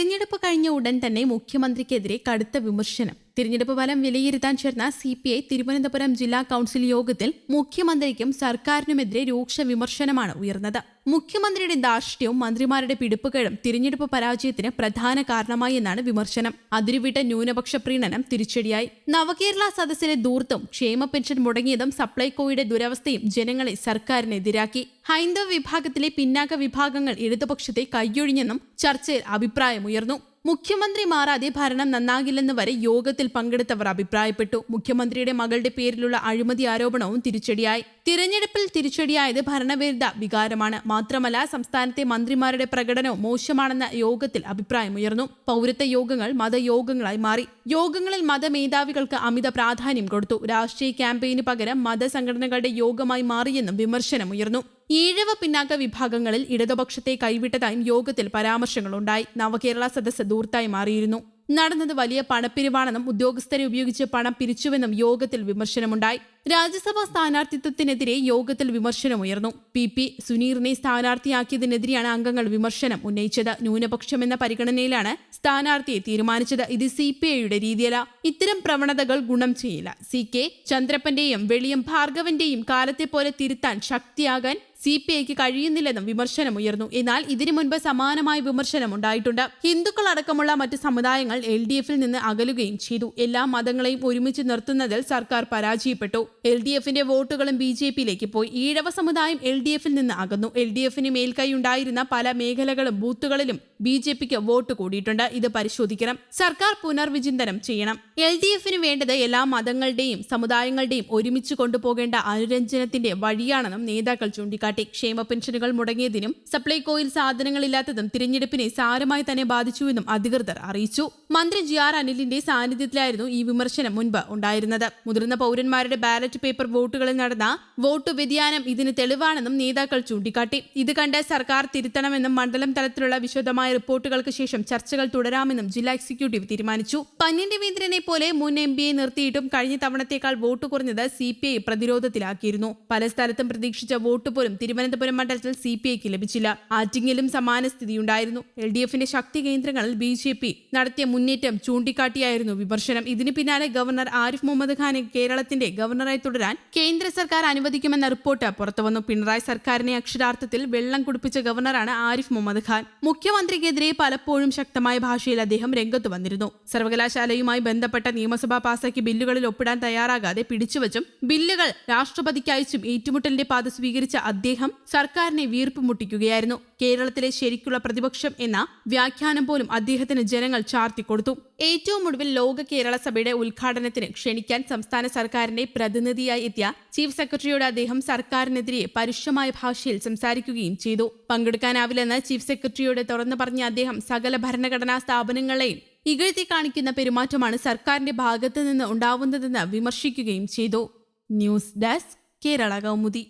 തിരഞ്ഞെടുപ്പ് കഴിഞ്ഞ ഉടൻ തന്നെ മുഖ്യമന്ത്രിക്കെതിരെ കടുത്ത വിമർശനം. തിരഞ്ഞെടുപ്പ് ഫലം വിലയിരുത്താൻ ചേർന്ന സി പി ഐ തിരുവനന്തപുരം ജില്ലാ കൌൺസിൽ യോഗത്തിൽ മുഖ്യമന്ത്രിക്കും സർക്കാരിനുമെതിരെ രൂക്ഷ വിമർശനമാണ് ഉയർന്നത്. മുഖ്യമന്ത്രിയുടെ ധാർഷ്ട്യവും മന്ത്രിമാരുടെ പിടിപ്പുകേടും തിരഞ്ഞെടുപ്പ് പരാജയത്തിന് പ്രധാന കാരണമായി എന്നാണ് വിമർശനം. അതിരുവിട്ട ന്യൂനപക്ഷ പ്രീണനം തിരിച്ചടിയായി. നവകേരള സദസ്സിലെ ദൂർത്തും ക്ഷേമ പെൻഷൻ മുടങ്ങിയതും സപ്ലൈകോയുടെ ദുരവസ്ഥയും ജനങ്ങളെ സർക്കാരിനെതിരാക്കി. ഹൈന്ദവ വിഭാഗത്തിലെ പിന്നാക്ക വിഭാഗങ്ങൾ ഇടതുപക്ഷത്തെ കൈയൊഴിഞ്ഞെന്നും ചർച്ചയിൽ അഭിപ്രായമുയർന്നു മുഖ്യമന്ത്രി മാറാതെ ഭരണം നന്നാകില്ലെന്ന് വരെ യോഗത്തിൽ പങ്കെടുത്തവർ അഭിപ്രായപ്പെട്ടു. മുഖ്യമന്ത്രിയുടെ മകളുടെ പേരിലുള്ള അഴിമതി ആരോപണവും തിരിച്ചടിയായി. തിരഞ്ഞെടുപ്പിൽ തിരിച്ചടിയായത് ഭരണവിരുദ്ധ വികാരമാണ്. മാത്രമല്ല സംസ്ഥാനത്തെ മന്ത്രിമാരുടെ പ്രകടനവും മോശമാണെന്ന യോഗത്തിൽ അഭിപ്രായമുയർന്നു പൗരത്വ യോഗങ്ങൾ മതയോഗങ്ങളായി മാറി. യോഗങ്ങളിൽ മതമേധാവികൾക്ക് അമിത പ്രാധാന്യം കൊടുത്തു. രാഷ്ട്രീയ ക്യാമ്പയിന് പകരം മതസംഘടനകളുടെ യോഗമായി മാറിയെന്നും വിമർശനമുയർന്നു ഈഴവ പിന്നാക്ക വിഭാഗങ്ങളിൽ ഇടതുപക്ഷത്തെ കൈവിട്ടതായും യോഗത്തിൽ പരാമർശങ്ങളുണ്ടായി. നവകേരള സദസ്സ് ദൂർത്തായി മാറിയിരുന്നു. നടന്നത് വലിയ പണപ്പിരിവാണെന്നും ഉദ്യോഗസ്ഥരെ ഉപയോഗിച്ച് പണം പിരിച്ചുവെന്നും യോഗത്തിൽ വിമർശനമുണ്ടായി. രാജ്യസഭാ സ്ഥാനാർത്ഥിത്വത്തിനെതിരെ യോഗത്തിൽ വിമർശനമുയർന്നു. പി. പി. സുനീറിനെ സ്ഥാനാർത്ഥിയാക്കിയതിനെതിരെയാണ് അംഗങ്ങൾ വിമർശനം ഉന്നയിച്ചത്. ന്യൂനപക്ഷമെന്ന പരിഗണനയിലാണ് സ്ഥാനാർത്ഥിയെ തീരുമാനിച്ചത്. ഇത് സി പി ഐയുടെ രീതിയല്ല. ഇത്തരം പ്രവണതകൾ ഗുണം ചെയ്യില്ല. സി കെ ചന്ദ്രപ്പന്റെയും വെളിയം ഭാർഗവന്റെയും കാലത്തെ പോലെ തിരുത്താൻ ശക്തിയാകാൻ സി പി ഐക്ക് കഴിയുന്നില്ലെന്നും വിമർശനമുയർന്നു എന്നാൽ ഇതിനു മുൻപ് സമാനമായ വിമർശനം ഉണ്ടായിട്ടുണ്ട്. ഹിന്ദുക്കൾ അടക്കമുള്ള മറ്റ് സമുദായങ്ങൾ എൽ ഡി എഫിൽ നിന്ന് അകലുകയും ചെയ്തു. എല്ലാ മതങ്ങളെയും ഒരുമിച്ച് നിർത്തുന്നതിൽ സർക്കാർ പരാജയപ്പെട്ടു. എൽ ഡി എഫിന്റെ വോട്ടുകളും ബി ജെ പിയിലേക്ക് പോയി. ഈഴവ സമുദായം എൽ ഡി എഫിൽ നിന്ന് അകന്നു. എൽ ഡി എഫിന് മേൽക്കൈ ഉണ്ടായിരുന്ന പല മേഖലകളും ബൂത്തുകളിലും ബി ജെ പിക്ക് വോട്ട് കൂടിയിട്ടുണ്ട്. ഇത് പരിശോധിക്കണം. സർക്കാർ പുനർവിചിന്തനം ചെയ്യണം. എൽ ഡി എഫിന് വേണ്ടത് എല്ലാ മതങ്ങളുടെയും സമുദായങ്ങളുടെയും ഒരുമിച്ച് കൊണ്ടുപോകേണ്ട അനുരഞ്ജനത്തിന്റെ വഴിയാണെന്നും നേതാക്കൾ ചൂണ്ടിക്കാട്ടി. ക്ഷേമ പെൻഷനുകൾ മുടങ്ങിയതിനും സപ്ലൈകോയിൽ സാധനങ്ങളില്ലാത്തതും തിരഞ്ഞെടുപ്പിനെ സാരമായി തന്നെ ബാധിച്ചുവെന്നും അധികൃതർ അറിയിച്ചു. മന്ത്രി ജി ആർ അനിലിന്റെ സാന്നിധ്യത്തിലായിരുന്നു ഈ വിമർശനം മുൻപ് ഉണ്ടായിരുന്നത്. മുതിർന്ന പൗരന്മാരുടെ ബാലറ്റ് പേപ്പർ വോട്ടുകളിൽ നടന്ന വോട്ട് വ്യതിയാനം ഇതിന് തെളിവാണെന്നും നേതാക്കൾ ചൂണ്ടിക്കാട്ടി. ഇത് കണ്ട് സർക്കാർ തിരുത്തണമെന്നും മണ്ഡലം തലത്തിലുള്ള വിശദമായ റിപ്പോർട്ടുകൾക്ക് ശേഷം ചർച്ചകൾ തുടരാമെന്നും ജില്ലാ എക്സിക്യൂട്ടീവ് തീരുമാനിച്ചു. പന്ന്യൻ രവീന്ദ്രനെ പോലെ മുൻ എം പിയെ നിർത്തിയിട്ടും കഴിഞ്ഞ തവണത്തേക്കാൾ വോട്ട് കുറഞ്ഞത് സി പി ഐ പ്രതിരോധത്തിലാക്കിയിരുന്നു. പല സ്ഥലത്തും പ്രതീക്ഷിച്ച വോട്ട് പോലും തിരുവനന്തപുരം മണ്ഡലത്തിൽ സി പി ഐക്ക് ലഭിച്ചില്ല. ആറ്റിങ്ങലും സമാന സ്ഥിതിയുണ്ടായിരുന്നു. എൽ ഡി എഫിന്റെ ശക്തി കേന്ദ്രങ്ങളിൽ ബി ജെ പി നടത്തിയ മുന്നേറ്റം ചൂണ്ടിക്കാട്ടിയായിരുന്നു വിമർശനം. ഇതിന് പിന്നാലെ ഗവർണർ ആരിഫ് മുഹമ്മദ് ഖാനെ കേരളത്തിന്റെ ഗവർണറായി തുടരാൻ കേന്ദ്ര സർക്കാർ അനുവദിക്കുമെന്ന റിപ്പോർട്ട് പുറത്തുവന്നു. പിണറായി സർക്കാരിനെ അക്ഷരാർത്ഥത്തിൽ വെള്ളം കുടിപ്പിച്ച ഗവർണറാണ് ആരിഫ് മുഹമ്മദ് ഖാൻ. മുഖ്യമന്ത്രിക്കെതിരെ പലപ്പോഴും ശക്തമായ ഭാഷയിൽ അദ്ദേഹം രംഗത്ത് വന്നിരുന്നു. സർവകലാശാലയുമായി ബന്ധപ്പെട്ട നിയമസഭ പാസാക്കി ബില്ലുകളിൽ ഒപ്പിടാൻ തയ്യാറാകാതെ പിടിച്ചുവച്ചും ബില്ലുകൾ രാഷ്ട്രപതിക്കയച്ചും ഏറ്റുമുട്ടലിന്റെ പാത സ്വീകരിച്ച അദ്ദേഹം സർക്കാരിനെ വീർപ്പ് മുട്ടിക്കുകയായിരുന്നു. കേരളത്തിലെ ശരിക്കുള്ള പ്രതിപക്ഷം എന്ന വ്യാഖ്യാനം പോലും അദ്ദേഹത്തിന് ജനങ്ങൾ ചാർത്തിക്കൊടുത്തു ഏറ്റവും ഒടുവിൽ ലോക കേരള സഭയുടെ ഉദ്ഘാടനത്തിന് ക്ഷണിക്കാൻ സംസ്ഥാന സർക്കാരിന്റെ പ്രതിനിധിയായി എത്തിയ ചീഫ് സെക്രട്ടറിയോട് അദ്ദേഹം സർക്കാരിനെതിരെ പരുഷമായ ഭാഷയിൽ സംസാരിക്കുകയും ചെയ്തു. പങ്കെടുക്കാനാവില്ലെന്ന് ചീഫ് സെക്രട്ടറിയോട് തുറന്നു പറഞ്ഞ അദ്ദേഹം സകല ഭരണഘടനാ സ്ഥാപനങ്ങളെയും ഇകഴ്ത്തി കാണിക്കുന്ന പെരുമാറ്റമാണ് സർക്കാരിന്റെ ഭാഗത്തു നിന്ന് ഉണ്ടാവുന്നതെന്ന് വിമർശിക്കുകയും ചെയ്തു. News desk Kerala Kaumudi